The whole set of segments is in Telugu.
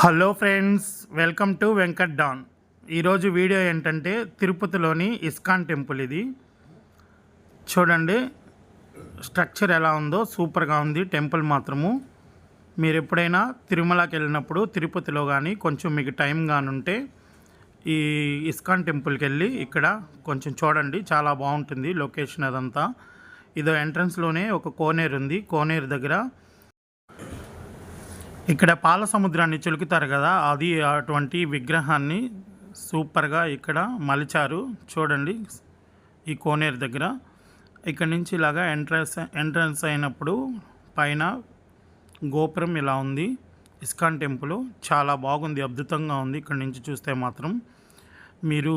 Hello friends welcome to Venkat Don. ఈరోజు వీడియో ఏంటంటే తిరుపతిలోని ఇస్కాన్ టెంపుల్ ఇది. చూడండి స్ట్రక్చర్ ఎలా ఉందో సూపర్గా ఉంది టెంపుల్ మాత్రము. మీరు ఎప్పుడైనా తిరుమలకి వెళ్ళినప్పుడు తిరుపతిలో కానీ కొంచెం మీకు టైం కానుంటే ఈ ఇస్కాన్ టెంపుల్కి వెళ్ళి ఇక్కడ కొంచెం చూడండి చాలా బాగుంటుంది లొకేషన్ అదంతా. ఇదో ఎంట్రన్స్లోనే ఒక కోనేరు ఉంది కోనేరు దగ్గర ఇక్కడ పాల సముద్రాన్ని చిలుకుతారు కదా అది అటువంటి విగ్రహాన్ని సూపర్గా ఇక్కడ మలిచారు. చూడండి ఈ కోనేరు దగ్గర. ఇక్కడ నుంచి ఇలాగా ఎంట్రన్స్ ఎంట్రన్స్ అయినప్పుడు పైన గోపురం ఇలా ఉంది. ఇస్కాన్ టెంపుల్ చాలా బాగుంది అద్భుతంగా ఉంది. ఇక్కడ నుంచి చూస్తే మాత్రం మీరు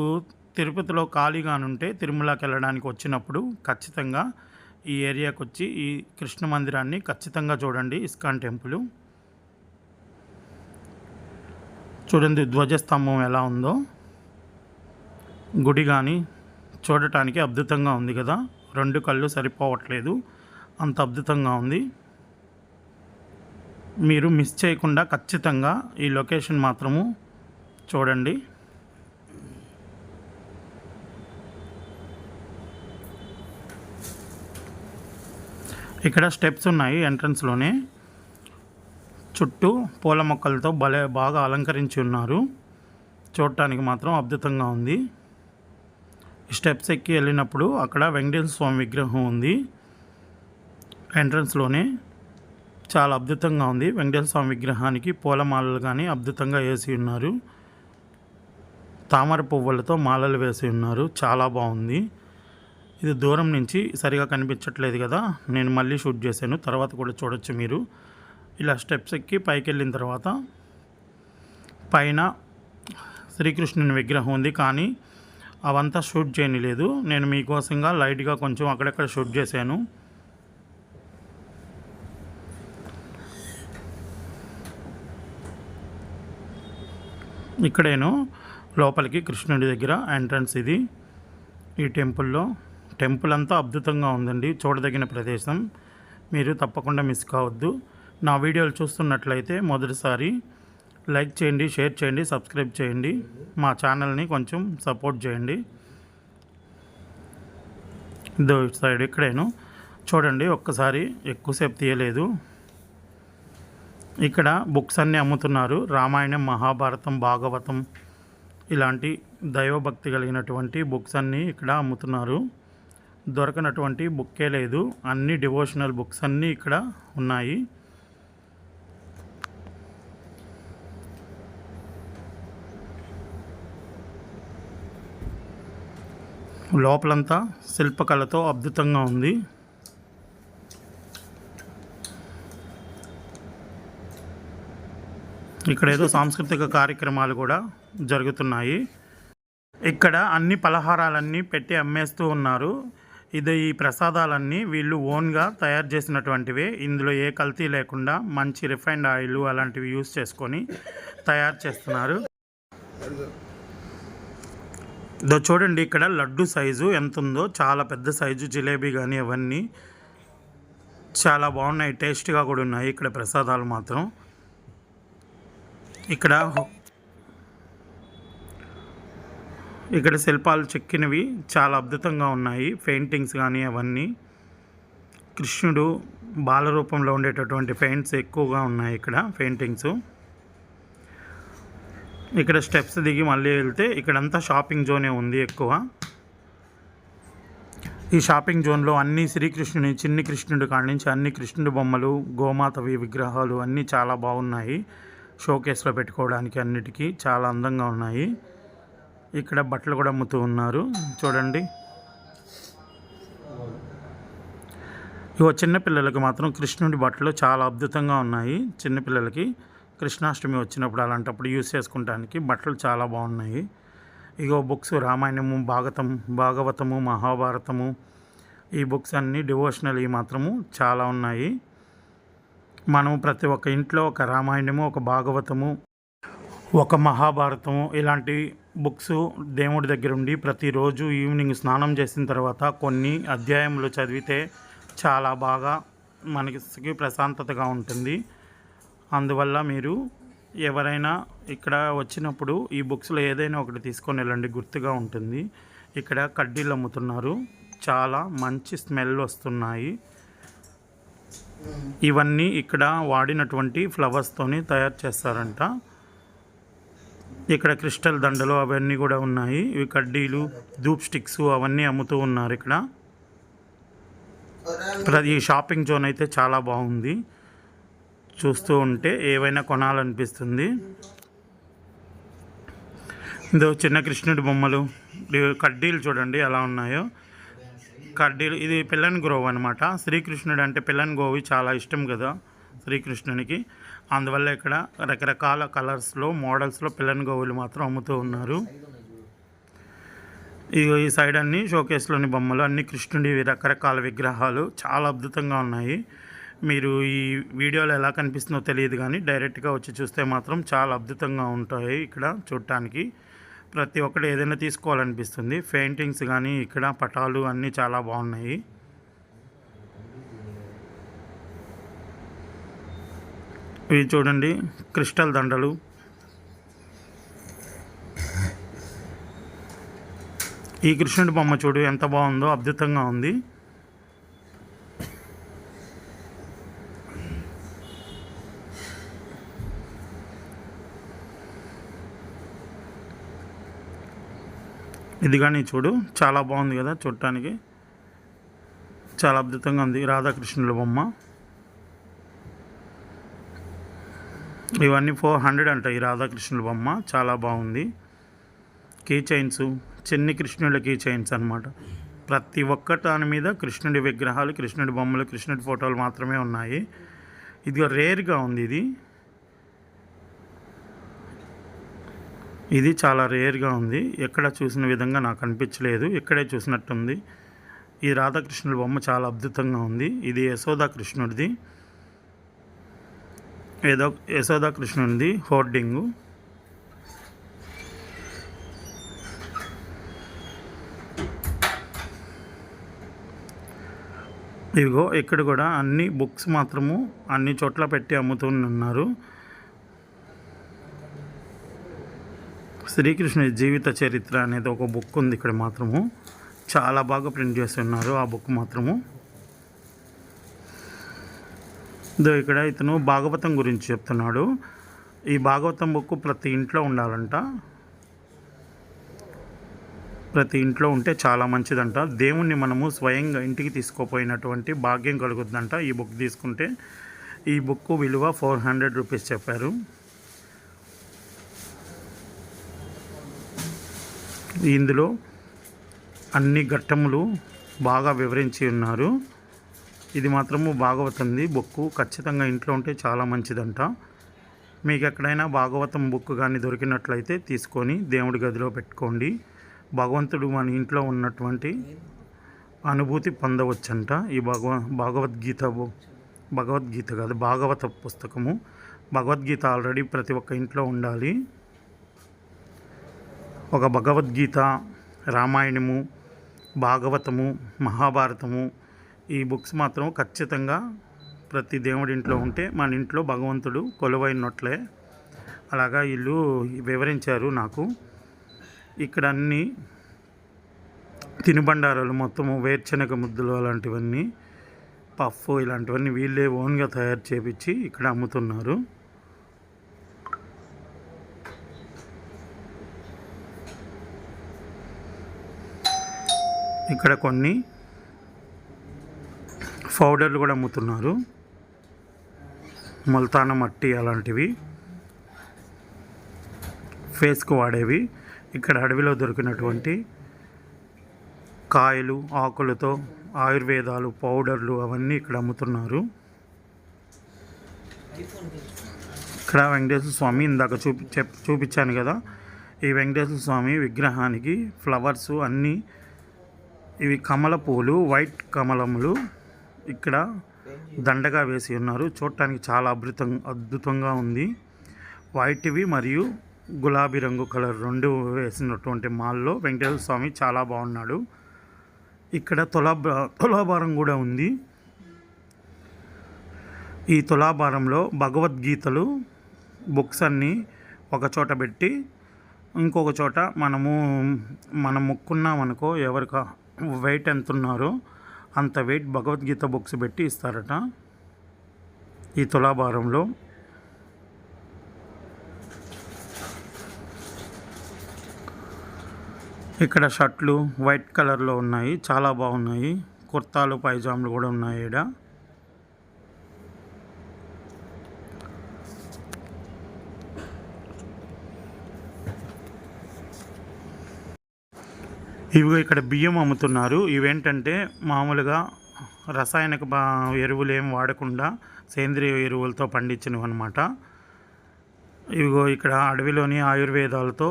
తిరుపతిలో ఖాళీగా ఉంటే తిరుమలకి వెళ్ళడానికి వచ్చినప్పుడు ఖచ్చితంగా ఈ ఏరియాకి వచ్చి ఈ కృష్ణ మందిరాన్ని ఖచ్చితంగా చూడండి ఇస్కాన్ టెంపుల్. చూడండి ధ్వజస్తంభం ఎలా ఉందో. గుడి కానీ చూడటానికి అద్భుతంగా ఉంది కదా. రెండు కళ్ళు సరిపోవట్లేదు. అంత అద్భుతంగా ఉంది. మీరు మిస్ చేయకుండా ఖచ్చితంగా ఈ లొకేషన్ మాత్రము చూడండి. ఇక్కడ స్టెప్స్ ఉన్నాయి ఎంట్రన్స్లోనే చుట్టూ పూల మొక్కలతో భలే బాగా అలంకరించి ఉన్నారు. చూడటానికి మాత్రం అద్భుతంగా ఉంది. స్టెప్స్ ఎక్కి వెళ్ళినప్పుడు అక్కడ వెంకటేశ్వర స్వామి విగ్రహం ఉంది. ఎంట్రన్స్లోనే చాలా అద్భుతంగా ఉంది. వెంకటేశ్వర స్వామి విగ్రహానికి పూలమాలలు కానీ అద్భుతంగా వేసి ఉన్నారు. తామర పువ్వులతో మాలలు వేసి ఉన్నారు. చాలా బాగుంది. ఇది దూరం నుంచి సరిగా కనిపించట్లేదు కదా. నేను మళ్ళీ షూట్ చేశాను. తర్వాత కూడా చూడొచ్చు మీరు. ఇలా స్టెప్స్ ఎక్కి పైకి వెళ్ళిన తర్వాత పైన శ్రీకృష్ణుని విగ్రహం ఉంది. కానీ అవంతా షూట్ చేయనిలేదు. నేను మీకోసంగా లైట్గా కొంచెం అక్కడక్కడ షూట్ చేశాను. ఇక్కడేను. లోపలికి కృష్ణుడి దగ్గర ఎంట్రన్స్ ఇది. ఈ టెంపుల్లో టెంపుల్ అంతా అద్భుతంగా ఉందండి. చూడదగిన ప్రదేశం. మీరు తప్పకుండా మిస్ కావద్దు. నా వీడియోలు చూస్తున్నట్లయితే మొదటిసారి లైక్ చేయండి షేర్ చేయండి సబ్స్క్రైబ్ చేయండి. మా ఛానల్ని కొంచెం సపోర్ట్ చేయండి. ఇదో సైడ్ ఇక్కడేను. చూడండి ఒక్కసారి ఎక్కువసేపు తీయలేదు. ఇక్కడ బుక్స్ అన్నీ అమ్ముతున్నారు. రామాయణం మహాభారతం భాగవతం ఇలాంటి దైవభక్తి కలిగినటువంటి బుక్స్ అన్నీ ఇక్కడ అమ్ముతున్నారు. దొరకనటువంటి బుక్కే లేదు. అన్ని డివోషనల్ బుక్స్ అన్నీ ఇక్కడ ఉన్నాయి. లోపలంతా శిల్పకళతో అద్భుతంగా ఉంది. ఇక్కడ ఏదో సాంస్కృతిక కార్యక్రమాలు కూడా జరుగుతున్నాయి. ఇక్కడ అన్ని పలహారాలన్నీ పెట్టి అమ్మేస్తూ ఉన్నారు. ఇది ఈ ప్రసాదాలన్నీ వీళ్ళు ఓన్గా తయారు చేసినటువంటివే. ఇందులో ఏ కల్తీ లేకుండా మంచి రిఫైండ్ ఆయిల్ అలాంటివి యూస్ చేసుకొని తయారు చేస్తున్నారు. ఇదో చూడండి ఇక్కడ లడ్డు సైజు ఎంత ఉందో చాలా పెద్ద సైజు జిలేబీ కానీ అవన్నీ చాలా బాగున్నాయి టేస్ట్గా కూడా ఉన్నాయి ఇక్కడ ప్రసాదాలు మాత్రం. ఇక్కడ ఇక్కడ శిల్పాలు చెక్కినవి చాలా అద్భుతంగా ఉన్నాయి పెయింటింగ్స్ కానీ అవన్నీ. కృష్ణుడు బాల రూపంలో ఉండేటటువంటి పెయింట్స్ ఎక్కువగా ఉన్నాయి ఇక్కడ పెయింటింగ్స్. ఇక్కడ స్టెప్స్ దిగి మళ్ళీ వెళ్తే ఇక్కడంతా షాపింగ్ జోనే ఉంది ఎక్కువ. ఈ షాపింగ్ జోన్లో అన్ని శ్రీకృష్ణుని చిన్ని కృష్ణుడి కాడి నుంచి అన్ని కృష్ణుడి బొమ్మలు గోమాతవి విగ్రహాలు అన్నీ చాలా బాగున్నాయి. షోకేస్లో పెట్టుకోవడానికి అన్నిటికీ చాలా అందంగా ఉన్నాయి. ఇక్కడ బట్టలు కూడా అమ్ముతూ ఉన్నారు. చూడండి. ఇవో చిన్నపిల్లలకి మాత్రం కృష్ణుడి బట్టలు చాలా అద్భుతంగా ఉన్నాయి. చిన్నపిల్లలకి కృష్ణాష్టమి వచ్చినప్పుడు అలాంటప్పుడు యూస్ చేసుకుంటానికి బట్టలు చాలా బాగున్నాయి. ఇగో బుక్స్ రామాయణము భాగతం భాగవతము మహాభారతము ఈ బుక్స్ అన్నీ డివోషనల్ ఈ మాత్రము చాలా ఉన్నాయి. మనం ప్రతి ఒక్క ఇంట్లో ఒక రామాయణము ఒక భాగవతము ఒక మహాభారతము ఇలాంటి బుక్స్ దేవుడి దగ్గర ఉండి ప్రతిరోజు ఈవినింగ్ స్నానం చేసిన తర్వాత కొన్ని అధ్యాయములు చదివితే చాలా బాగా మనకి ప్రశాంతతగా ఉంటుంది. అందువల్ల మీరు ఎవరైనా ఇక్కడ వచ్చినప్పుడు ఈ బుక్స్లో ఏదైనా ఒకటి తీసుకొని వెళ్ళండి గుర్తుగా ఉంటుంది. ఇక్కడ కడ్డీలు అమ్ముతున్నారు. చాలా మంచి స్మెల్ వస్తున్నాయి. ఇవన్నీ ఇక్కడ వాడినటువంటి ఫ్లవర్స్తోని తయారు చేస్తారంట. ఇక్కడ క్రిస్టల్ దండలు అవన్నీ కూడా ఉన్నాయి. ఇవి కడ్డీలు ధూప్ స్టిక్స్ అవన్నీ అమ్ముతూ ఉన్నారు ఇక్కడ. ప్రతి ఈ షాపింగ్ జోన్ అయితే చాలా బాగుంది. చూస్తూ ఉంటే ఏవైనా కొనాలనిపిస్తుంది. ఇదో చిన్న కృష్ణుడి బొమ్మలు. కడ్డీలు చూడండి ఎలా ఉన్నాయో. కడ్డీలు ఇది పిల్లని గ్రోవ్ అనమాట శ్రీకృష్ణుడు అంటే పిల్లని గోవి చాలా ఇష్టం కదా శ్రీకృష్ణునికి. అందువల్ల ఇక్కడ రకరకాల కలర్స్లో మోడల్స్లో పిల్లని గోవులు మాత్రం అమ్ముతూ ఉన్నారు. ఇగో ఈ సైడ్ అన్ని షోకేస్లోని బొమ్మలు అన్ని కృష్ణుడి రకరకాల విగ్రహాలు చాలా అద్భుతంగా ఉన్నాయి. మీరు ఈ వీడియోలో ఎలా కనిపిస్తుందో తెలియదు కానీ డైరెక్ట్గా వచ్చి చూస్తే మాత్రం చాలా అద్భుతంగా ఉంటాయి ఇక్కడ చూడటానికి. ప్రతి ఒక్కటి ఏదైనా తీసుకోవాలనిపిస్తుంది. పెయింటింగ్స్ కానీ ఇక్కడ పటాలు అన్నీ చాలా బాగున్నాయి. ఇవి చూడండి క్రిస్టల్ దండలు. ఈ కృష్ణుడి బొమ్మ చూడు ఎంత బాగుందో అద్భుతంగా ఉంది. ఇది కానీ చూడు చాలా బాగుంది కదా చూడటానికి. చాలా అద్భుతంగా ఉంది. రాధాకృష్ణుల బొమ్మ. ఇవన్నీ ఫోర్ హండ్రెడ్ అంట ఈ రాధాకృష్ణుల బొమ్మ. చాలా బాగుంది. కీ చైన్స్ చిన్ని కృష్ణుడి కీ చైన్స్ అనమాట ప్రతి ఒక్క దాని మీద కృష్ణుడి విగ్రహాలు కృష్ణుడి బొమ్మలు కృష్ణుడి ఫోటోలు మాత్రమే ఉన్నాయి. ఇది రేర్గా ఉంది ఇది. ఇది చాలా రేర్గా ఉంది. ఎక్కడ చూసిన విధంగా నాకు అనిపించలేదు. ఇక్కడే చూసినట్టుంది. ఈ రాధాకృష్ణుడి బొమ్మ చాలా అద్భుతంగా ఉంది. ఇది యశోదా కృష్ణుడిది ఏదో యశోదా కృష్ణుడిది హోర్డింగు. ఇదిగో ఇక్కడ కూడా అన్ని బుక్స్ మాత్రము అన్ని చోట్ల పెట్టి అమ్ముతూ శ్రీకృష్ణుడి జీవిత చరిత్ర అనేది ఒక బుక్ ఉంది ఇక్కడ మాత్రము. చాలా బాగా ప్రింట్ చేసి ఉన్నారు ఆ బుక్ మాత్రము. ఇదో ఇక్కడ ఇతను భాగవతం గురించి చెప్తున్నాడు. ఈ భాగవతం బుక్ ప్రతి ఇంట్లో ఉండాలంట. ప్రతి ఇంట్లో ఉంటే చాలా మంచిదంట. దేవుణ్ణి మనము స్వయంగా ఇంటికి తీసుకోపోయినటువంటి భాగ్యం కలుగుద్దంట ఈ బుక్ తీసుకుంటే. ఈ బుక్ విలువ ఫోర్ హండ్రెడ్ రూపీస్ చెప్పారు. ఇందులో అన్ని ఘట్టములు బాగా వివరించి ఉన్నారు. ఇది మాత్రము భాగవతంది బుక్కు. ఖచ్చితంగా ఇంట్లో ఉంటే చాలా మంచిదంట. మీకు ఎక్కడైనా భాగవతం బుక్ కానీ దొరికినట్లయితే తీసుకొని దేవుడి గదిలో పెట్టుకోండి. భగవంతుడు మన ఇంట్లో ఉన్నటువంటి అనుభూతి పొందవచ్చంట. ఈ భగవ భగవద్గీత భగవద్గీత కాదు భాగవత పుస్తకము. భగవద్గీత ఆల్రెడీ ప్రతి ఒక్క ఇంట్లో ఉండాలి. ఒక భగవద్గీత రామాయణము భాగవతము మహాభారతము ఈ బుక్స్ మాత్రం ఖచ్చితంగా ప్రతి దేవుడి ఇంట్లో ఉంటే మన ఇంట్లో భగవంతుడు కొలువైనట్లే. అలాగా వీళ్ళు వివరించారు నాకు. ఇక్కడ అన్ని తినుబండారాలు మొత్తము వేరుశనగ ముద్దలు అలాంటివన్నీ పఫ్ ఇలాంటివన్నీ వీళ్ళే ఓన్గా తయారు చేపించి ఇక్కడ అమ్ముతున్నారు. ఇక్కడ కొన్ని పౌడర్లు కూడా అమ్ముతున్నారు. ముల్తాన మట్టి అలాంటివి. ఫేస్కు వాడేవి. ఇక్కడ అడవిలో దొరికినటువంటి కాయలు ఆకులతో ఆయుర్వేదాలు పౌడర్లు అవన్నీ ఇక్కడ అమ్ముతున్నారు. ఇక్కడ వెంకటేశ్వర స్వామి ఇందాక చూపి చూపించాను కదా. ఈ వెంకటేశ్వర స్వామి విగ్రహానికి ఫ్లవర్స్ అన్నీ ఇవి కమల పూలు వైట్ కమలములు ఇక్కడ దండగా వేసి ఉన్నారు. చూడటానికి చాలా అద్భుతం అద్భుతంగా ఉంది. వైట్వి మరియు గులాబీ రంగు కలర్ రెండు వేసినటువంటి మాల్లో వెంకటేశ్వర స్వామి చాలా బాగున్నాడు. ఇక్కడ తులా తులాభారం కూడా ఉంది. ఈ తులాభారంలో భగవద్గీతలు బుక్స్ అన్నీ ఒక చోట పెట్టి ఇంకొక చోట మనము మనం ముక్కున్నామనుకో ఎవరికా వెయిట్ ఎంత ఉన్నారో అంత వెయిట్ భగవద్గీత బుక్స్ పెట్టి ఇస్తారట. ఈ తులాభారంలో. ఇక్కడ షర్ట్లు వైట్ కలర్లో ఉన్నాయి. చాలా బాగున్నాయి. కుర్తాలు పైజాములు కూడా ఉన్నాయి ఈడ. ఇవిగో ఇక్కడ బియ్యం అమ్ముతున్నారు. ఇవేంటంటే మామూలుగా రసాయనిక బా ఎరువులు ఏం వాడకుండా సేంద్రియ ఎరువులతో పండించినవి అనమాట ఇవిగో ఇక్కడ అడవిలోని ఆయుర్వేదాలతో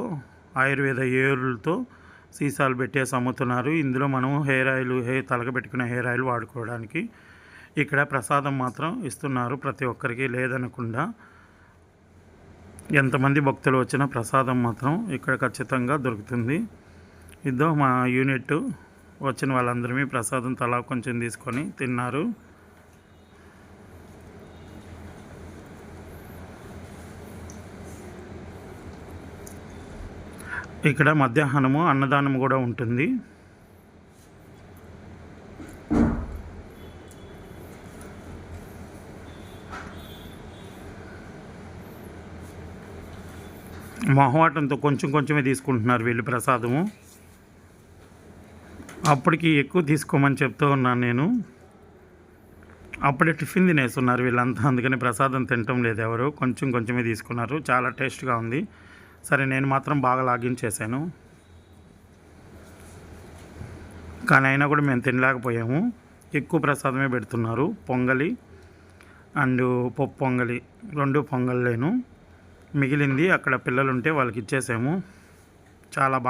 ఆయుర్వేద ఏరులతో సీసాలు పెట్టేసి అమ్ముతున్నారు. ఇందులో మనం హెయిర్ ఆయిల్ హెయిర్ తలక పెట్టుకునే హెయిర్ ఆయిల్ వాడుకోవడానికి ఇక్కడ ప్రసాదం మాత్రం ఇస్తున్నారు ప్రతి ఒక్కరికి లేదనకుండా. ఎంతమంది భక్తులు వచ్చినా ప్రసాదం మాత్రం ఇక్కడ ఖచ్చితంగా దొరుకుతుంది. ఇద్దో మా యూనిట్ వచ్చిన వాళ్ళందరమీ ప్రసాదం తలా కొంచెం తీసుకొని తిన్నారు. ఇక్కడ మధ్యాహ్నము అన్నదానం కూడా ఉంటుంది. మొహమాటంతో కొంచెం కొంచెమే తీసుకుంటున్నారు వీళ్ళు ప్రసాదము. అప్పటికి ఎక్కువ తీసుకోమని చెప్తూ ఉన్నాను నేను. అప్పుడే టిఫిన్ తినేస్తున్నారు వీళ్ళంతా. అందుకని ప్రసాదం తినటం లేదు ఎవరు. కొంచెం కొంచెమే తీసుకున్నారు. చాలా టేస్ట్గా ఉంది. సరే నేను మాత్రం బాగా లాగిన్ చేశాను. కానీ అయినా కూడా మేము తినలేకపోయాము. ఎక్కువ ప్రసాదమే పెడుతున్నారు. పొంగలి అండ్ పప్పు పొంగలి. రెండు పొంగల్ లేను మిగిలింది అక్కడ పిల్లలు ఉంటే వాళ్ళకి ఇచ్చేసాము. చాలా బాగా